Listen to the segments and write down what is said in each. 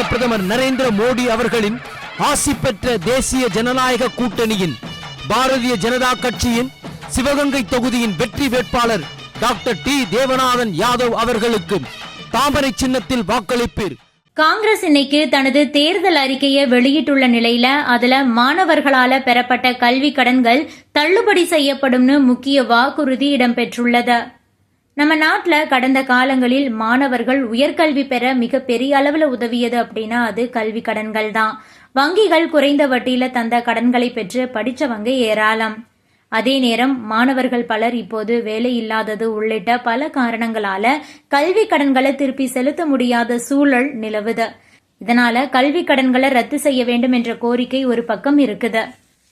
பாரத பிரதமர் நரேந்திர மோடி அவர்களின் ஆசி பெற்ற தேசிய ஜனநாயக கூட்டணியின் பாரதிய ஜனதா கட்சியின் சிவகங்கை தொகுதியின் வெற்றி வேட்பாளர் டாக்டர் டி. தேவநாதன் யாதவ் அவர்களுக்கு தாமரை சின்னத்தில் வாக்களிப்பீர். காங்கிரஸ் இன்னைக்கு தனது தேர்தல் அறிக்கையை வெளியிட்டுள்ள நிலையில அதுல மாணவர்களால பெறப்பட்ட கல்வி கடன்கள் தள்ளுபடி செய்யப்படும்னு முக்கிய வாக்குறுதி இடம்பெற்றுள்ளது. நம்ம நாட்டில் கடந்த காலங்களில் மாணவர்கள் உயர்கல்வி பெற மிக பெரிய அளவில் உதவியது அப்படின்னா அது கல்வி கடன்கள் தான். வங்கிகள் குறைந்த வட்டியில தந்த கடன்களை பெற்று படித்தவங்க ஏராளம். அதே நேரம் மாணவர்கள் பலர் இப்போது வேலை இல்லாதது உள்ளிட்ட பல காரணங்களால கல்வி கடன்களை திருப்பி செலுத்த முடியாத சூழல் நிலவுது. இதனால கல்வி கடன்களை ரத்து செய்ய வேண்டும் என்ற கோரிக்கை ஒரு பக்கம் இருக்குது.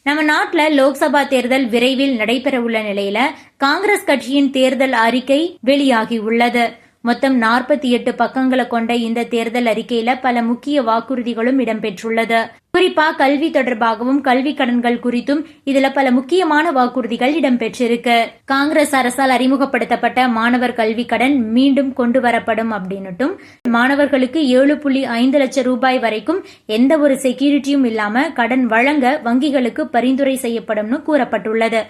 நம்ம நாட்டில் லோக்சபா தேர்தல் விரைவில் நடைபெறவுள்ள நிலையில காங்கிரஸ் கட்சியின் தேர்தல் அறிக்கை வெளியாகி உள்ளது. மொத்தம் நாற்பத்தி எட்டு பக்கங்களை கொண்ட இந்த தேர்தல் அறிக்கையில பல முக்கிய வாக்குறுதிகளும் இடம்பெற்றுள்ளது. குறிப்பா கல்வி தொடர்பாகவும் கல்வி கடன்கள் குறித்தும் இதுல பல முக்கியமான வாக்குறுதிகள் இடம்பெற்றிருக்கு. காங்கிரஸ் அரசால் அறிமுகப்படுத்தப்பட்ட மாணவர் கல்வி கடன் மீண்டும் கொண்டு வரப்படும் அப்படின்னுட்டும் மாணவர்களுக்கு ஏழு புள்ளி ஐந்து லட்சம் ரூபாய் வரைக்கும் எந்த ஒரு செக்யூரிட்டியும் இல்லாம கடன் வழங்க வங்கிகளுக்கு பரிந்துரை செய்யப்படும்னு கூறப்பட்டுள்ளது.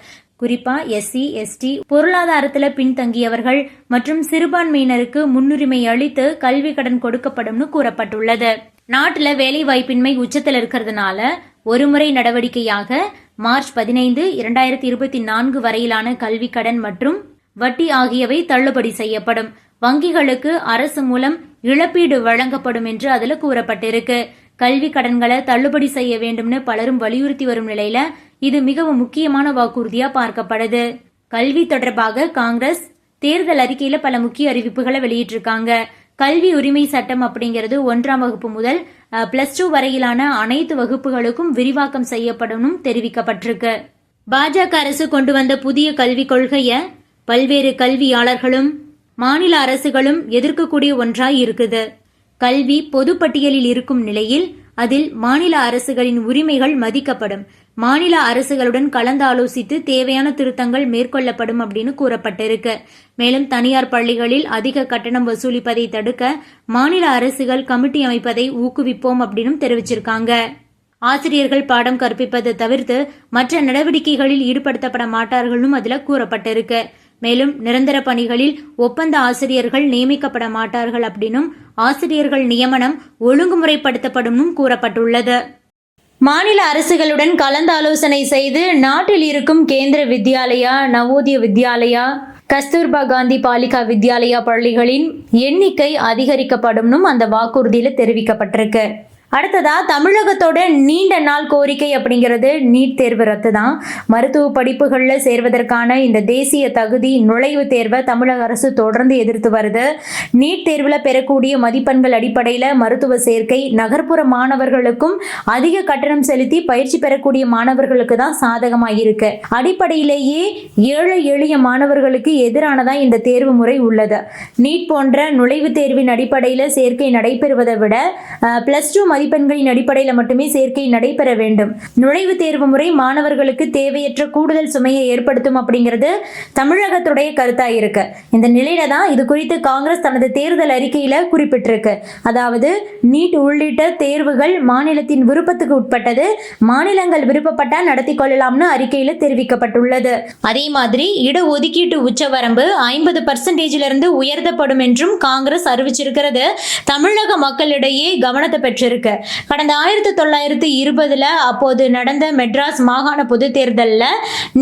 குறிப்பா எஸ்சி எஸ்டி பொருளாதாரத்துல பின்தங்கியவர்கள் மற்றும் சிறுபான்மையினருக்கு முன்னுரிமை அளித்து கல்வி கடன் கொடுக்கப்படும்னு கூறப்பட்டுள்ளது. நாட்டுல வேலை வாய்ப்பின்மை உச்சத்தில் இருக்கிறதுனால ஒருமுறை நடவடிக்கையாக மார்ச் பதினைந்து இரண்டாயிரத்தி இருபத்தி நான்கு வரையிலான கல்வி கடன் மற்றும் வட்டி ஆகியவை தள்ளுபடி செய்யப்படும். வங்கிகளுக்கு அரசு மூலம் இழப்பீடு வழங்கப்படும் என்று அதுல கூறப்பட்டிருக்கு. கல்வி கடன்களை தள்ளுபடி செய்ய வேண்டும்னு பலரும் வலியுறுத்தி வரும் நிலையில இது மிகவும் முக்கியமான வாக்குறுதியா பார்க்கப்படுது. கல்வி தொடர்பாக காங்கிரஸ் தேர்தல் அறிக்கையில பல முக்கிய அறிவிப்புகளை வெளியிட்டிருக்காங்க. கல்வி உரிமை சட்டம் அப்படிங்கிறது ஒன்றாம் வகுப்பு முதல் பிளஸ் டூ வரையிலான அனைத்து வகுப்புகளுக்கும் விரிவாக்கம் செய்யப்படும் தெரிவிக்கப்பட்டிருக்கு. பாஜக அரசு கொண்டு வந்த புதிய கல்விக் கொள்கைய பல்வேறு கல்வியாளர்களும் மாநில அரசுகளும் எதிர்க்கக்கூடிய ஒன்றாய் இருக்குது. கல்வி பொதுப்பட்டியலில் இருக்கும் நிலையில் அதில் மாநில அரசுகளின் உரிமைகள் மதிக்கப்படும். மாநில அரசுகளுடன் கலந்தாலோசித்து தேவையான திருத்தங்கள் மேற்கொள்ளப்படும் அப்படின்னு கூறப்பட்டிருக்கு. மேலும் தனியார் பள்ளிகளில் அதிக கட்டணம் வசூலிப்பதை தடுக்க மாநில அரசுகள் கமிட்டி அமைப்பதை ஊக்குவிப்போம் அப்படின்னு தெரிவிச்சிருக்காங்க. ஆசிரியர்கள் பாடம் கற்பிப்பதை தவிர்த்து மற்ற நடவடிக்கைகளில் ஈடுபடுத்தப்பட மாட்டார்களும் அதுல கூறப்பட்டிருக்கு. மேலும் நிரந்தர பணிகளில் ஒப்பந்த ஆசிரியர்கள் நியமிக்கப்பட மாட்டார்கள் அப்படின்னும் ஆசிரியர்கள் நியமனம் ஒழுங்குமுறைப்படுத்தப்படும் கூறப்பட்டுள்ளது. மாநில அரசுகளுடன் கலந்தாலோசனை செய்து நாட்டில் இருக்கும் கேந்திர வித்யாலயா நவோதய வித்யாலயா கஸ்தூர்பா காந்தி பாலிகா வித்யாலயா பள்ளிகளின் எண்ணிக்கை அதிகரிக்கப்படும் அந்த வாக்குறுதியில் தெரிவிக்கப்பட்டிருக்கு. அடுத்ததா தமிழகத்தோட நீண்ட நாள் கோரிக்கை அப்படிங்கிறது நீட் தேர்வு ரத்து தான் மருத்துவ படிப்புகளில் சேர்வதற்கான இந்த தேசிய தகுதி நுழைவு தேர்வை தமிழக அரசு தொடர்ந்து எதிர்த்து வருது. நீட் தேர்வில் பெறக்கூடிய மதிப்பெண்கள் அடிப்படையில் மருத்துவ சேர்க்கை நகர்ப்புற மாணவர்களுக்கும் அதிக கட்டணம் செலுத்தி பயிற்சி பெறக்கூடிய மாணவர்களுக்கு தான் சாதகமாக இருக்கு. அடிப்படையிலேயே ஏழை எளிய மாணவர்களுக்கு எதிரானதான் இந்த தேர்வு முறை உள்ளது. நீட் போன்ற நுழைவுத் தேர்வின் அடிப்படையில் சேர்க்கை நடைபெறுவதை விட பிளஸ் டூ மதிப்பெண்களின் அடிப்படையில் மட்டுமே சேர்க்கை நடைபெற வேண்டும். நுழைவுத் தேர்வு முறை மாணவர்களுக்கு தேவையற்ற கூடுதல் சுமையை ஏற்படுத்தும் அப்படிங்கிறது தமிழகத்துடைய கருத்தா இருக்கு. இந்த நிலையில தான் இது குறித்து காங்கிரஸ் தனது தேர்தல் அறிக்கையில குறிப்பிட்டிருக்கு. அதாவது நீட் உள்ளிட்ட தேர்வுகள் மாநிலத்தின் விருப்பத்துக்கு உட்பட்டது மாநிலங்கள் விருப்பப்பட்டால் நடத்தி கொள்ளலாம்னு அறிக்கையில தெரிவிக்கப்பட்டுள்ளது. அதே மாதிரி இடஒதுக்கீட்டு உச்சவரம்பு ஐம்பது பர்சன்டேஜ்ல இருந்து உயர்த்தப்படும் என்றும் காங்கிரஸ் அறிவிச்சிருக்கிறது. தமிழக மக்களிடையே கவனத்தை பெற்றிருக்கு. கடந்த ஆயிரத்தி தொள்ளாயிரத்தி இருபதுல அப்போது நடந்த மெட்ராஸ் மாகாண பொது தேர்தலில்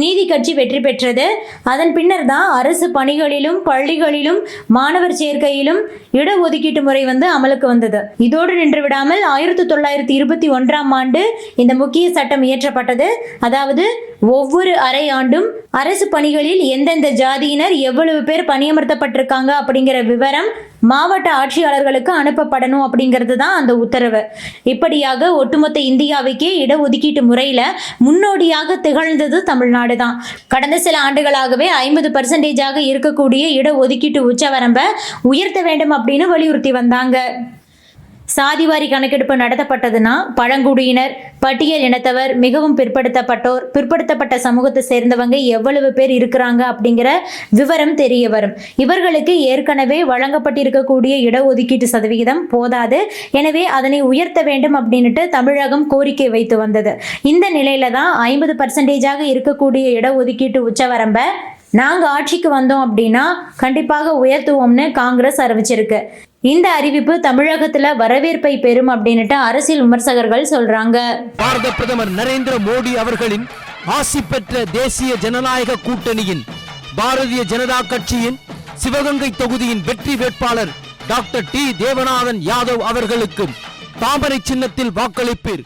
நீதி கட்சி வெற்றி பெற்றது. அதன் பின்னர் தான் அரசு பணிகளிலும் பள்ளிகளிலும் மாணவர் சேர்க்கையிலும் இடஒதுக்கீட்டு முறை வந்து அமலுக்கு வந்தது. இதோடு நின்று விடாமல் ஆயிரத்தி தொள்ளாயிரத்தி இருபத்தி ஒன்றாம் ஆண்டு இந்த முக்கிய சட்டம் இயற்றப்பட்டது. அதாவது ஒவ்வொரு அரை ஆண்டும் அரசு பணிகளில் எந்தெந்த ஜாதியினர் எவ்வளவு பேர் பணியமர்த்தப்பட்டிருக்காங்க அப்படிங்கிற விவரம் மாவட்ட ஆட்சியாளர்களுக்கு அனுப்பப்படணும் அப்படிங்கிறது தான் அந்த உத்தரவு. இப்படியாக ஒட்டுமொத்த இந்தியாவுக்கே இடஒதுக்கீட்டு முறையில் முன்னோடியாக திகழ்ந்தது தமிழ்நாடு தான் கடந்த சில ஆண்டுகளாகவே ஐம்பது பர்சன்டேஜாக இருக்கக்கூடிய இடஒதுக்கீட்டு உச்சவரம்பை உயர்த்த வேண்டும் அப்படின்னு வலியுறுத்தி வந்தாங்க. சாதிவாரி கணக்கெடுப்பு நடத்தப்பட்டதுன்னா பழங்குடியினர் பட்டியல் இனத்தவர் மிகவும் பிற்படுத்தப்பட்டோர் பிற்படுத்தப்பட்ட சமூகத்தை சேர்ந்தவங்க எவ்வளவு பேர் இருக்கிறாங்க அப்படிங்கிற விவரம் தெரிய வரும். இவர்களுக்கு ஏற்கனவே வழங்கப்பட்டிருக்கக்கூடிய இடஒதுக்கீட்டு சதவிகிதம் போதாது. எனவே அதனை உயர்த்த வேண்டும் அப்படின்னுட்டு தமிழகம் கோரிக்கை வைத்து வந்தது. இந்த நிலையில தான் ஐம்பது பர்சன்டேஜாக இருக்கக்கூடிய இடஒதுக்கீட்டு உச்சவரம்பை நாங்க ஆட்சிக்கு வந்தோம் அப்படின்னா கண்டிப்பாக உயர்த்துவோம்னு காங்கிரஸ் அறிவிச்சிருக்கு. இந்த அறிவிப்பு தமிழகத்துல வரவேற்பை பெறும் அப்படின்னுட்டு அரசியல் விமர்சகர்கள் சொல்றாங்க. பாரத பிரதமர் நரேந்திர மோடி அவர்களின் ஆசி பெற்ற தேசிய ஜனநாயக கூட்டணியின் பாரதிய ஜனதா கட்சியின் சிவகங்கை தொகுதியின் வெற்றி வேட்பாளர் டாக்டர் டி. தேவநாதன் யாதவ் அவர்களுக்கும் தாமரை சின்னத்தில் வாக்களிப்பீர்.